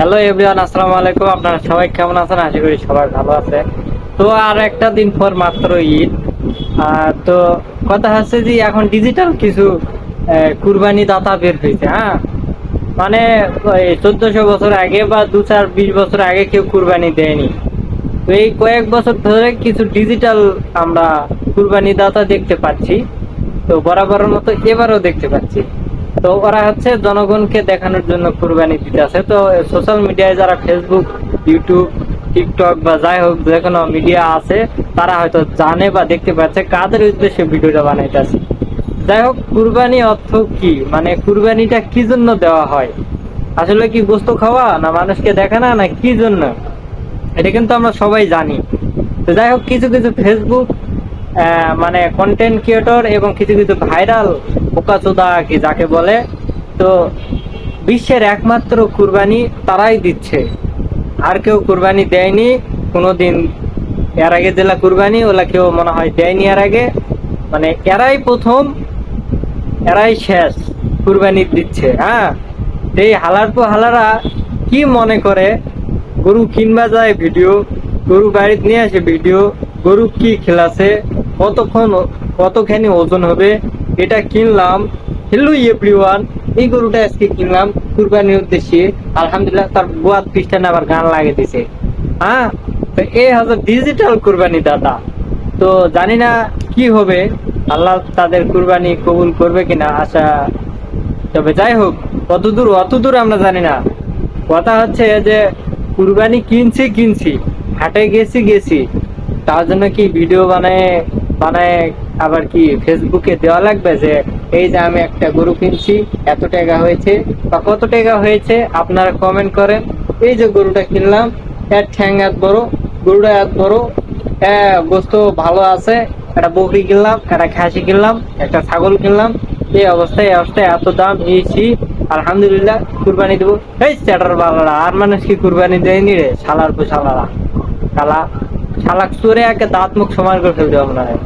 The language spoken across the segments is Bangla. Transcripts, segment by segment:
হ্যালো এভরিওয়ান আসসালামু আলাইকুম। আপনারা সবাই কেমন আছেন? আশা করি সবাই ভালো আছে তো আর একটা দিন পর মাত্র ঈদ। তো কথা হচ্ছে যে এখন ডিজিটাল কিছু কুরবানি দাতা বের হয়েছে হ্যাঁ? মানে চোদ্দশো বছর আগে বা দু চার বিশ বছর আগে কেউ কুরবানি দেয়নি। তো এই কয়েক বছর ধরে কিছু ডিজিটাল আমরা কুরবানি দাতা দেখতে পাচ্ছি। তো বরাবরের মতো এবারও দেখতে পাচ্ছি। তো ওরা হচ্ছে জনগণকে দেখানোর জন্য কুরবানি দিতে আছে তো সোশ্যাল মিডিয়ায় যারা ফেসবুক ইউটিউব টিকটক বা যাই হোক, যে কোনো মিডিয়া আছে, তারা হয়তো জানে বা দেখতে পাচ্ছে কাদের উদ্দেশ্যে ভিডিওটা বানাইতেছে যাই হোক, কুরবানি অর্থ কি? মানে কুরবানিটা কি জন্য দেওয়া হয়? আসলে কি গোস্ত খাওয়া না মানুষকে দেখানো না কি জন্য? এটা কিন্তু আমরা সবাই জানি। তো যাই হোক, কিছু কিছু ফেসবুক মানে কন্টেন্ট ক্রিয়েটর এবং কিছু কিছু ভাইরাল বোকাচোদা কি যাকে বলে, তো বিশ্বের একমাত্র কুরবানি তারাই দিচ্ছে। আর কেউ কুরবানি দেয়নি, কোনোদিন এর আগে জেলা কুরবানি, ওলা কেউ মনে হয় দেয়নি এর আগে। মানে এরাই প্রথম, এরাই শেষ কুরবানি দিচ্ছে হ্যাঁ? এই হালার পর হালারা কি মনে করে? গরু কিনবা যায় ভিডিও, গরু বাড়িতে নিয়ে আসে ভিডিও, গরু কি খেলাছে, কতক্ষণ কতখানি ওজন হবে এটা কিনলাম। হ্যালো এভরিওয়ান এই গরুটা আজকে কিনলাম কুরবানির উদ্দেশ্যে। আলহামদুলিল্লাহ তার গোয়াত খ্রিস্টান আবার গান লাগিয়ে দিছে। হ্যাঁ তো এই হচ্ছে ডিজিটাল কুরবানি দাদা তো জানি না কি হবে, আল্লাহ তাদের কুরবানি কবুল করবে কিনা আশা। তবে যাই হোক কত দূর অত দূর আমরা জানি না। কথা হচ্ছে যে কুরবানি কিনছি কিনছি, হাটে গেছি গেছি। তার জন্য কি ভিডিও বানায় বানায় আবার কি ফেসবুকে দেওয়া লাগবে যে, এই যে আমি একটা গরু কিনছি, এত টাকা হয়েছে বা কত টাকা হয়েছে? আপনারা কমেন্ট করেন। এই যে গরুটা কিনলাম, এর ঠ্যাং এত বড়, গরুটা এত বড় হ্যাঁ গোস্ত ভালো আছে, একটা বকরি কিনলাম, একটা খাসি কিনলাম, একটা ছাগল কিনলাম, এই অবস্থায় এই অবস্থায় এত দাম নিয়েছি, আলহামদুলিল্লাহ, কুরবানি দেবো। এই চ্যাটার বালারা, আর মানুষ কি কুরবানি দেয়নি রে? শালার পো শালারা শালা শালাক চোরে একে দাঁত মুখ সমান করে ফেলতে হয়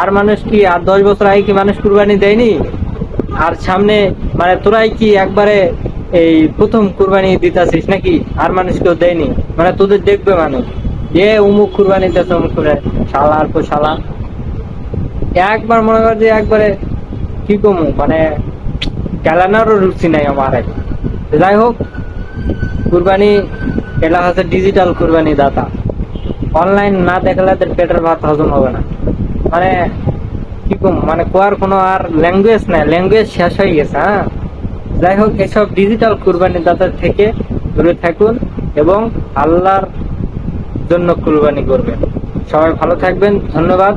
আর মানুষ কি আর দশ বছর আগে কি মানুষ কুরবানি দেয়নি? আর সামনে মানে তোরাই কি একবারে এই প্রথম কুরবানি দিতেছিস নাকি? আর মানুষ কেউ দেয়নি? মানে তোদের দেখবে মানুষ। যে উমুক কুরবানি দিতেছে অমুক করে। শালা আর শালা? একবার মনে কর যে একবারে কি কমু মানে চালানোরও রুচি নাই আমার। যাই হোক, কুরবানি, এটা হচ্ছে ডিজিটাল কুরবানি দাতা। অনলাইন না দেখলে পেটের ভাত হজম হবে না। মানে কি মানে কোয়ার কোনো আর ল্যাঙ্গুয়েজ নাই ল্যাঙ্গুয়েজ শেষ হয়ে গেছে হ্যাঁ? যাই হোক, এসব ডিজিটাল কুরবানি দাতার থেকে দূরে থাকুন এবং আল্লাহর জন্য কুরবানি করবেন। সবাই ভালো থাকবেন, ধন্যবাদ।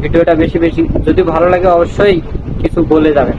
ভিডিওটা বেশি বেশি, যদি ভালো লাগে অবশ্যই কিছু বলে যাবেন।